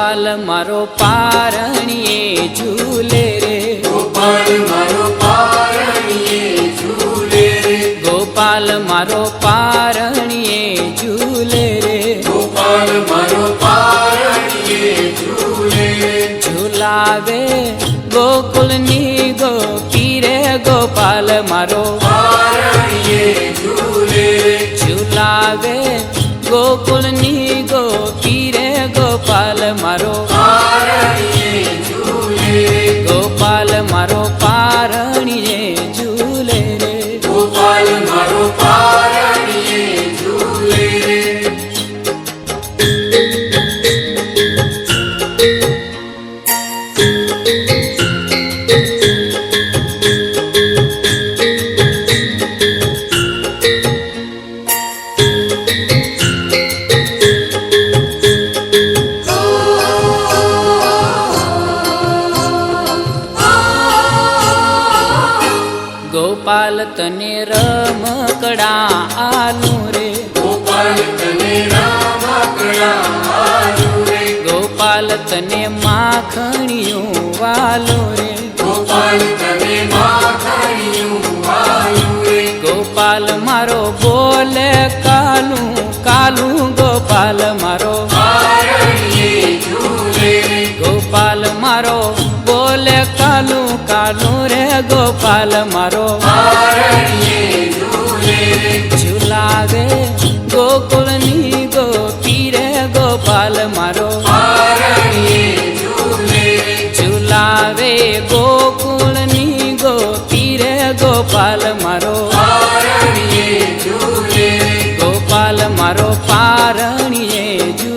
મારો પારણીએ ઝૂલે રે. ગોપાલ મારો પારણીએ ઝૂલે રે. ગોપાલ મારો પારણીએ ઝૂલે રે. ગોપાલ મારો પારણીએ ઝૂલે ઝૂલાવે ગોકુલની ગોપી રે. ગોપાલ મારો પારણીએ ઝૂલે ઝૂલાવે ગોકુલની ગોપાલ મારો ગોપાલ તને રમકડા આલું રે. ગોપાલ તને રમકડા આલુ રે. ગોપાલ તને માખણિયું વાલો રે. ગોપાલ તને માખણિયું વાલું રે. ગોપાલ મારો બોલે કાલું કાલું ગોપાલ મારો ગોપાલું રે ગોપાલ, મારો ઝુલાવે. ગોકુળની ગોપી રે ગોપાલ, મારો ઝુલાવે. ગોકુળની ગોપી રે ગોપાલ, મારો ગોપાલ, મારો પારણીએ જુ